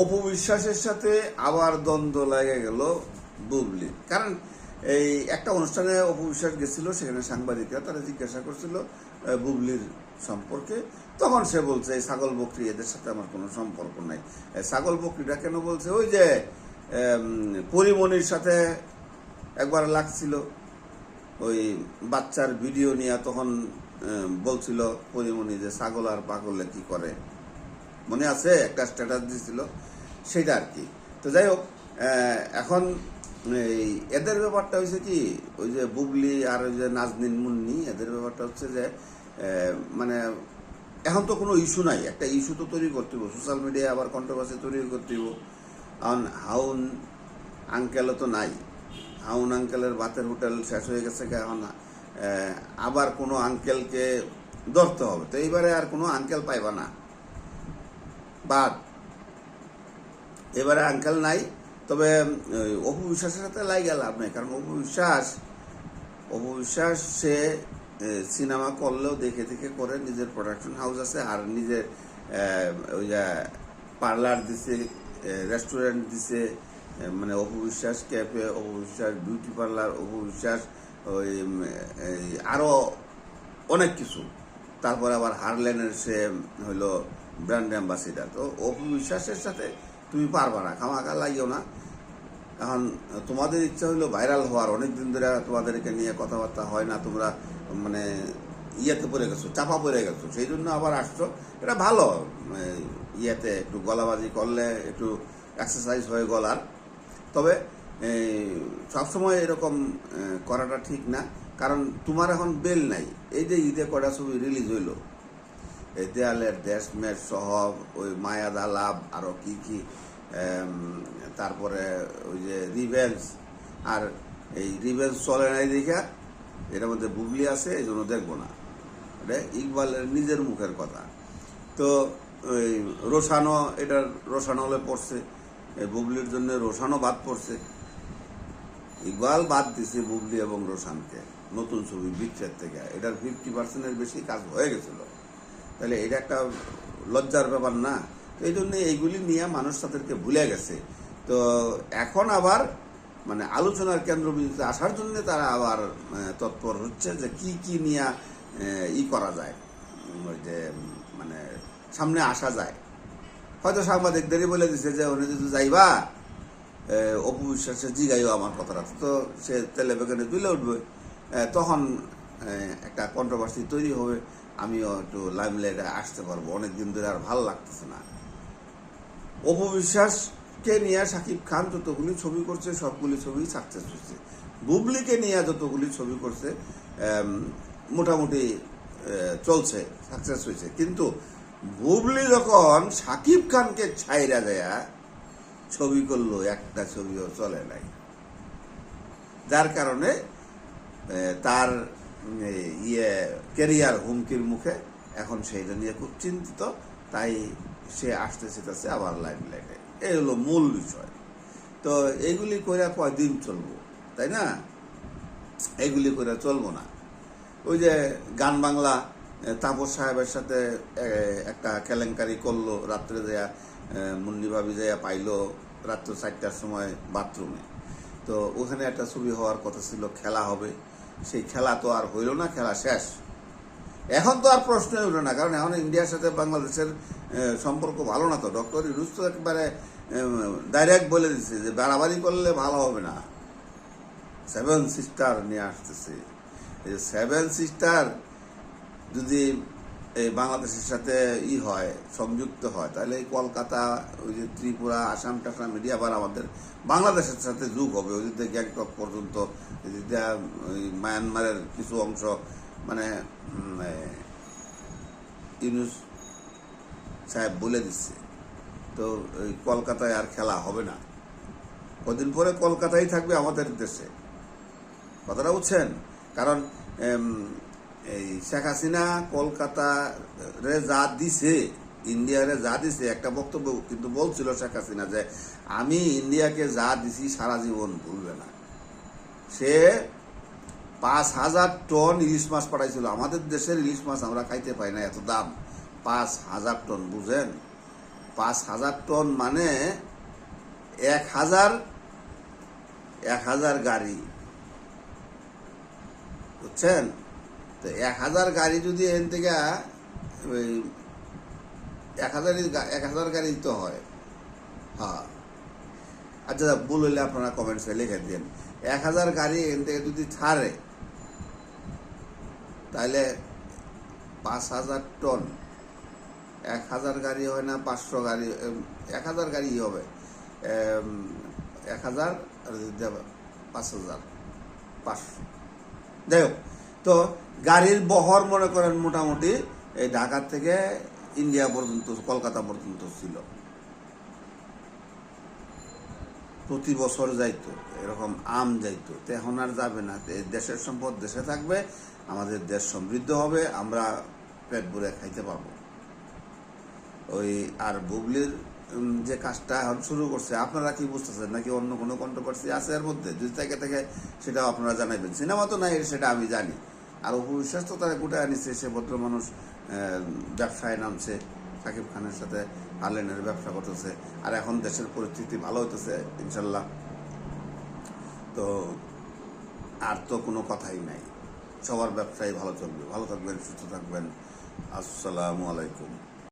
অপু বিশ্বাসের সাথে আবার দ্বন্দ্ব লেগে গেল বুবলি। কারণ এই একটা অনুষ্ঠানে অপবিশ্বাস গেছিল, সেখানে সাংবাদিকরা তারা জিজ্ঞাসা করছিল বুবলির সম্পর্কে। তখন সে বলছে, এই ছাগল বকরি, এদের সাথে আমার কোনো সম্পর্ক নাই। ছাগল বকরিটা কেন বলছে? ওই যে পরিমণির সাথে একবার লাগছিল। ওই বাচ্চার ভিডিও নিয়ে তখন বলছিল পরিমণি যে, ছাগল আর পাগলে কি করে? মনে আছে? একটা স্ট্যাটাস দিছিল। সেটা আর কি। তো যাই হোক এখন এই এদের ব্যাপারটা হয়েছে কি, ওই যে বুবলি আর ওই যে নাজনিন মুন্নি, এদের ব্যাপারটা হচ্ছে যে মানে এখন তো কোনো ইস্যু নাই। একটা ইস্যু তো তৈরি করতে হবে সোশ্যাল মিডিয়ায় আবার কন্ট্রোভার্সি তৈরি করতে হবে এখন হাউন আঙ্কেলও তো নাই। হাউন আঙ্কেলের ভাতের হোটেল শেষ হয়ে গেছে এখন। আবার কোনো আঙ্কেলকে ধরতে হবে। তো এইবারে আর কোনো আঙ্কেল পাইবা না। বাদ। এবারে আঙ্কেল নাই, তবে ওই অপু বিশ্বাসের সাথে লাই লাভ নাই, কারণ অপু বিশ্বাস অপু বিশ্বাস, সে সিনেমা করলেও দেখে দেখে করে, নিজের প্রোডাকশন হাউস আছে, আর নিজের ওই যে পার্লার দিছে রেস্টুরেন্ট দিছে মানে Apu Biswas cafe Apu Biswas beauty parlour Apu Biswas, ওই আরও অনেক কিছু। তারপর আবার হারলেনের সে হইল ব্র্যান্ড অ্যাম্বাসিডার তো অপু বিশ্বাসের সাথে তুমি পারবা না, খামাখা লাগিও না। এখন তোমাদের ইচ্ছা হইল ভাইরাল হওয়ার অনেক দিন ধরে তোমাদেরকে নিয়ে কথাবার্তা হয় না, তোমরা মানে ইয়েতে পড়ে গেছো, চাপা পড়ে গেছো, সেই জন্য আবার আসছো। এটা ভালো ইয়েতে একটু গলাবাজি করলে একটু এক্সারসাইজ হয়ে গলার। তবে সবসময় এরকম করাটা ঠিক না, কারণ তোমার এখন বেল নাই। এই যে ঈদে কটা ছবি রিলিজ হইল এই দেয়ালের দেশ মেশ সহ ওই মায়া দালাভ আরও কি কি তারপরে ওই যে রিভেন্স আর এই রিভেন্স চলে নাই দেখা এটার মধ্যে বুবলি আছে, এই জন্য দেখব না। এটা ইকবালের নিজের মুখের কথা। তো ওই রোশানো এটার রোশানো হলে পড়ছে, এই বুবলির জন্য রোশানো বাদ পড়ছে। ইকবাল বাদ দিছে বুবলি এবং রোশানকে, নতুন ছবি বিচ্ছেদ থেকে। এটার ফিফটি পার্সেন্টের বেশি কাজ হয়ে গেছিল। তাহলে এটা একটা লজ্জার ব্যাপার না। তো এই জন্য এইগুলি নিয়ে মানুষ তাদেরকে ভুলে গেছে। তো এখন আবার মানে আলোচনার কেন্দ্রবিন্দুতে আসার জন্য তারা আবার তৎপর হচ্ছে যে কি কি নিয়ে ই করা যায়। ওই যে মানে সামনে আসা যায়। হয়তো সাংবাদিকদেরই বলে দিছে যে, উনি যদি যাইবা অপু বিশ্বাসের জিগাইও আমার কথাটা। তো সে তেলে বেগানে তুলে উঠবে। তখন একটা কন্ট্রোভার্সি তৈরি হবে। আমিও একটু লাইমলাইটে আসতে পারব, অনেকদিন ধরে আর ভালো লাগতেছে না। অপবিশ্বাসকে নিয়ে সাকিব খান যতগুলি ছবি করছে, সবগুলি ছবি সাকসেস হচ্ছে বুবলিকে নিয়ে যতগুলি ছবি করছে মোটামুটি চলছে সাকসেস হয়েছে। কিন্তু বুবলি যখন সাকিব খানকে ছাইরা দেয়া, ছবি করল, একটা ছবিও চলে নাই। যার কারণে তার ইয়ে কেরিয়ার হুমকির মুখে এখন সেইটা নিয়ে খুব চিন্তিত। তাই সে আসতে চেতেছে আবার লাইন লাইনে এই হলো মূল বিষয়। তো এইগুলি করে কয়দিন চলবো, তাই না? এগুলি করে চলবো না। ওই যে গান বাংলা তাপস সাহেবের সাথে একটা কেলেঙ্কারি করল রাত্রে দেয়া মুন্নি ভাবি যাইয়া পাইলো রাত্র চারটার সময় বাথরুমে। তো ওখানে একটা ছবি হওয়ার কথা ছিল, খেলা হবে। সেই খেলা তো আর হইল না, খেলা শেষ। এখন তো আর প্রশ্নই উঠল না, কারণ এখন ইন্ডিয়ার সাথে বাংলাদেশের সম্পর্ক ভালো না তো। ডক্টর ইরুজ তো একবারে ডাইরেক্ট বলে দিচ্ছে যে বাড়াবাড়ি করলে ভালো হবে না। সেভেন সিস্টার নিয়ে আসতেছে। সেভেন সিস্টার যদি এই বাংলাদেশের সাথে ই হয়, সংযুক্ত হয়। তাহলে এই কলকাতা, ওই যে ত্রিপুরা, আসাম টাসাম এটি আবার আমাদের বাংলাদেশের সাথে যুগ হবে। ওই যে গ্যাংটক পর্যন্ত ওই মায়ানমারের কিছু অংশ মানে ইউনুস সাহেব বলে দিচ্ছে। তো ওই কলকাতায় আর খেলা হবে না। কদিন পরে কলকাতায় থাকবে আমাদের দেশে। কথাটা বুঝছেন? কারণ এই শেখ হাসিনা কলকাতা রে যা দিছে ইন্ডিয়ারে যা দিছে, একটা বক্তব্য কিন্তু বলছিল শেখ হাসিনা যে, আমি ইন্ডিয়াকে যা দিছি সারা জীবন ভুলবে না। সে পাঁচ হাজার টন ইলিশ মাছ পাঠাইছিল। আমাদের দেশের ইলিশ মাছ আমরা খাইতে পাই না এত দাম। পাঁচ হাজার টন, বুঝেন? পাঁচ হাজার টন মানে এক হাজার এক হাজার গাড়ি। বুঝছেন? তো এক হাজার গাড়ি যদি এখান থেকে, ওই এক হাজার এক হাজার গাড়ি তো হয়। হ্যাঁ। আচ্ছা দাদা ভুল হইলে আপনারা কমেন্টসে লিখে দিন এক হাজার গাড়ি এখান থেকে যদি ছাড়ে তাহলে পাঁচ হাজার টন, এক হাজার গাড়ি হয় না, পাঁচশো গাড়ি এক হাজার গাড়ি হবে। এক হাজার আর পাঁচ হাজার, পাঁচশো। যাই হোক। তো গাড়ির বহর মনে করেন মোটামুটি এই ঢাকা থেকে ইন্ডিয়া পর্যন্ত, কলকাতা পর্যন্ত ছিল। প্রতি বছর যাইতো, এরকম আম যাইতো। তো এখন আর যাবে না। দেশের সম্পদ দেশে থাকবে, আমাদের দেশ সমৃদ্ধ হবে, আমরা পেট ভরে খাইতে পারব। ওই আর বুবলির যে কাজটা এখন শুরু করছে, আপনারা কি বুঝতেছেন? নাকি অন্য কোনো কন্ট্রোভার্সি আছে এর মধ্যে? যদি থেকে থেকে সেটাও আপনারা জানাবেন সিনেমা তো নাই, সেটা আমি জানি। আর অপবিশ্বাস তো তারা গোটায় আনিছে সে ভদ্র মানুষ ব্যবসায় নামছে, সাকিব খানের সাথে হারলেনের ব্যবসা করতেছে। আর এখন দেশের পরিস্থিতি ভালো হইতেছে, ইনশাল্লাহ। তো আর তো কোনো কথাই নাই। সবার ব্যবসায় ভালো চলবে। ভালো থাকবেন, সুস্থ থাকবেন। আসসালামু আলাইকুম।